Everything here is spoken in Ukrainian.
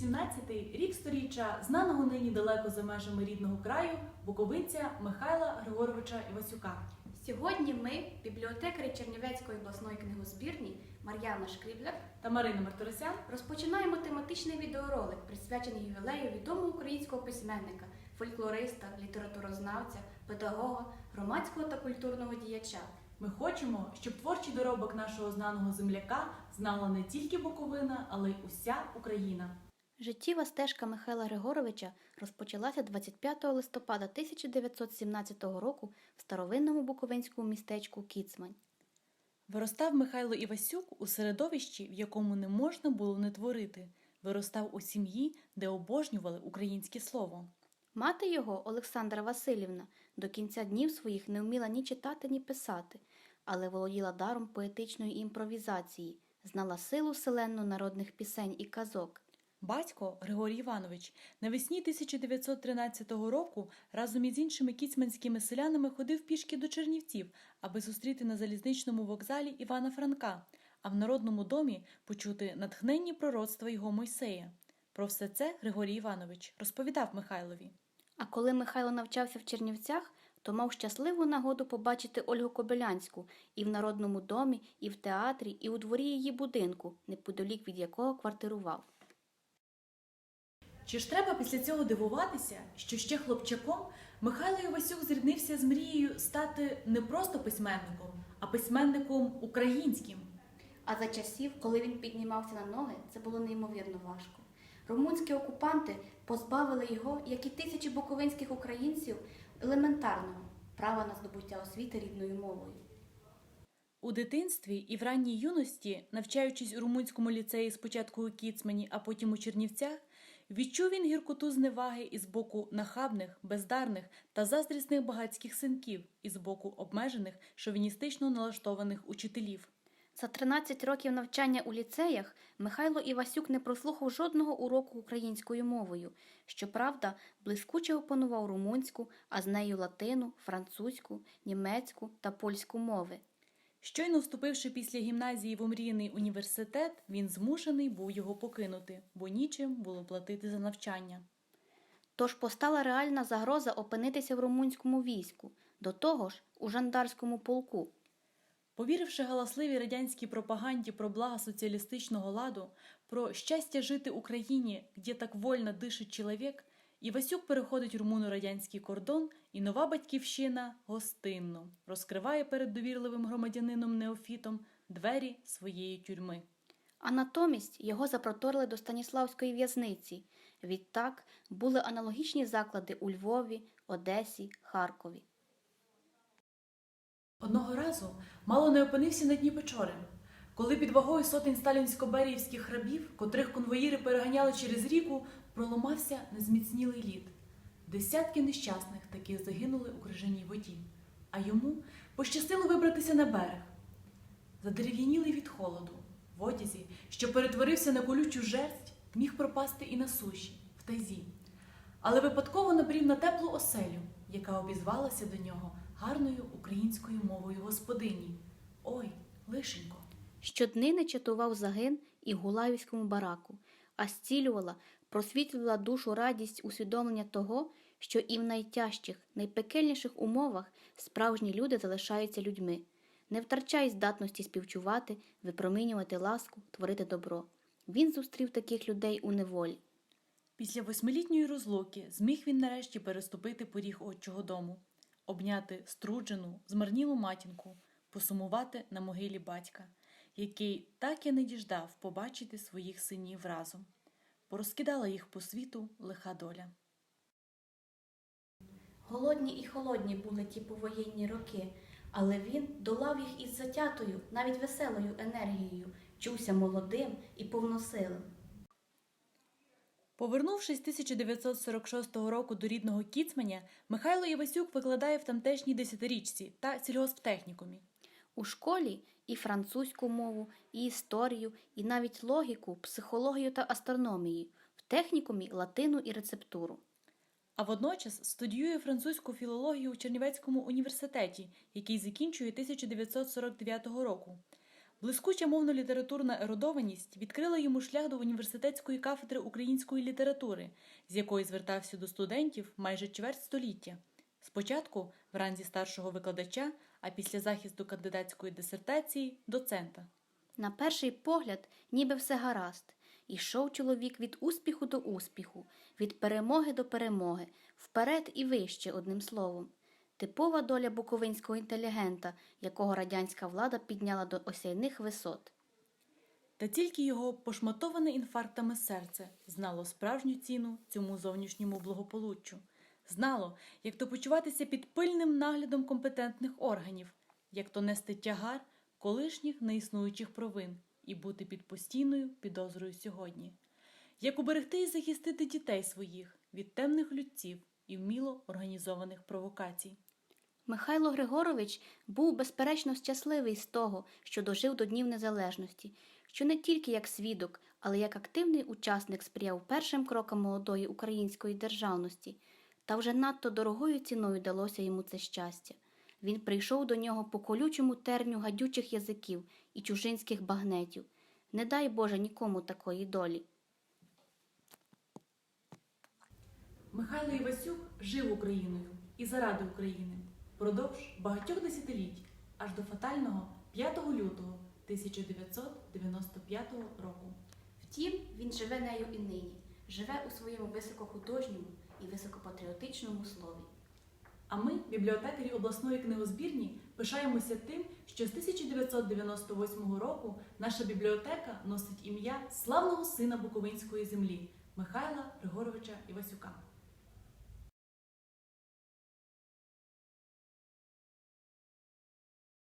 2017 рік сторіччя знаного нині далеко за межами рідного краю буковинця Михайла Григоровича Івасюка. Сьогодні ми, бібліотекарі Чернівецької обласної книгозбірні Мар'яна Шкрібляк, та Марина Мартиросян розпочинаємо тематичний відеоролик, присвячений ювілею відомого українського письменника, фольклориста, літературознавця, педагога, громадського та культурного діяча. Ми хочемо, щоб творчий доробок нашого знаного земляка знала не тільки Буковина, але й уся Україна. Життєва стежка Михайла Григоровича розпочалася 25 листопада 1917 року в старовинному буковинському містечку Кіцмань. Виростав Михайло Івасюк у середовищі, в якому не можна було не творити. Виростав у сім'ї, де обожнювали українське слово. Мати його, Олександра Васильівна, до кінця днів своїх не вміла ні читати, ні писати, але володіла даром поетичної імпровізації, знала силу селенну народних пісень і казок. Батько Григорій Іванович навесні 1913 року разом із іншими кіцманськими селянами ходив пішки до Чернівців, аби зустріти на залізничному вокзалі Івана Франка, а в народному домі почути натхненні пророцтва його Мойсея. Про все це Григорій Іванович розповідав Михайлові. А коли Михайло навчався в Чернівцях, то мав щасливу нагоду побачити Ольгу Кобилянську і в народному домі, і в театрі, і у дворі її будинку, неподалік від якого квартирував. Чи ж треба після цього дивуватися, що ще хлопчаком Михайло Івасюк зріднився з мрією стати не просто письменником, а письменником українським? А за часів, коли він піднімався на ноги, це було неймовірно важко. Румунські окупанти позбавили його, як і тисячі буковинських українців, елементарного права на здобуття освіти рідною мовою. У дитинстві і в ранній юності, навчаючись у румунському ліцеї спочатку у Кіцмані, а потім у Чернівцях, відчув він гіркоту зневаги із боку нахабних, бездарних та заздрісних багатських синків, і з боку обмежених, шовіністично налаштованих учителів. За 13 років навчання у ліцеях Михайло Івасюк не прослухав жодного уроку українською мовою. Щоправда, блискуче опанував румунську, а з нею латину, французьку, німецьку та польську мови. Щойно вступивши після гімназії в омріяний університет, він змушений був його покинути, бо нічим було платити за навчання. Тож постала реальна загроза опинитися в румунському війську, до того ж у жандарському полку. Повіривши галасливій радянській пропаганді про блага соціалістичного ладу, про щастя жити Україні, де так вольно дишить чоловік, Івасюк переходить румуно-радянський кордон, і нова батьківщина гостинно розкриває перед довірливим громадянином Неофітом двері своєї тюрми. А натомість його запроторили до Станіславської в'язниці. Відтак були аналогічні заклади у Львові, Одесі, Харкові. Одного разу мало не опинився на дні Печори, коли під вагою сотень сталінсько-беріївських рабів, котрих конвоїри переганяли через ріку, проломався незміцнілий лід. Десятки нещасних таки загинули у крижаній воді, а йому пощастило вибратися на берег. Задерев'янілий від холоду, в одязі, що перетворився на колючу жерсть, міг пропасти і на суші, в тайзі, але випадково набрів на теплу оселю, яка обізвалася до нього гарною українською мовою господині. Ой, лишенько. Щоднини чатував загин і Гулаївському бараку, а зцілювала, просвітлювала душу радість усвідомлення того, що і в найтяжчих, найпекельніших умовах справжні люди залишаються людьми. Не втрачай здатності співчувати, випромінювати ласку, творити добро. Він зустрів таких людей у неволі. Після восьмилітньої розлуки зміг він нарешті переступити поріг отчого дому, обняти струджену, змарнілу матінку, посумувати на могилі батька, який так і не діждав побачити своїх синів разом. Порозкидала їх по світу лиха доля. Голодні і холодні були ті повоєнні роки, але він долав їх із затятою, навіть веселою енергією, чувся молодим і повносилим. Повернувшись 1946 року до рідного Кіцманя, Михайло Івасюк викладає в тамтешній десятирічці та сільгосптехнікумі. У школі і французьку мову, і історію, і навіть логіку, психологію та астрономію, в технікумі латину і рецептуру. А водночас студіює французьку філологію у Чернівецькому університеті, який закінчує 1949 року. Блискуча мовно-літературна ерудованість відкрила йому шлях до університетської кафедри української літератури, з якої звертався до студентів майже чверть століття. Спочатку в ранзі старшого викладача, а після захисту кандидатської дисертації доцента. На перший погляд, ніби все гаразд. Ішов чоловік від успіху до успіху, від перемоги до перемоги, вперед і вище, одним словом. Типова доля буковинського інтелігента, якого радянська влада підняла до осяйних висот. Та тільки його пошматоване інфарктами серце знало справжню ціну цьому зовнішньому благополуччю, знало, як то почуватися під пильним наглядом компетентних органів, як то нести тягар колишніх неіснуючих провин і бути під постійною підозрою сьогодні, як уберегти і захистити дітей своїх від темних людців і вміло організованих провокацій. Михайло Григорович був безперечно щасливий з того, що дожив до Днів Незалежності, що не тільки як свідок, але як активний учасник сприяв першим крокам молодої української державності, та вже надто дорогою ціною далося йому це щастя. Він прийшов до нього по колючому терню гадючих язиків і чужинських багнетів. Не дай Боже нікому такої долі. Михайло Івасюк жив Україною і заради України впродовж багатьох десятиліть, аж до фатального 5 лютого 1995 року. Втім, він живе нею і нині, живе у своєму високохудожньому і високопатріотичному слові. А ми, бібліотекарі обласної книгозбірні, пишаємося тим, що з 1998 року наша бібліотека носить ім'я славного сина Буковинської землі Михайла Григоровича Івасюка.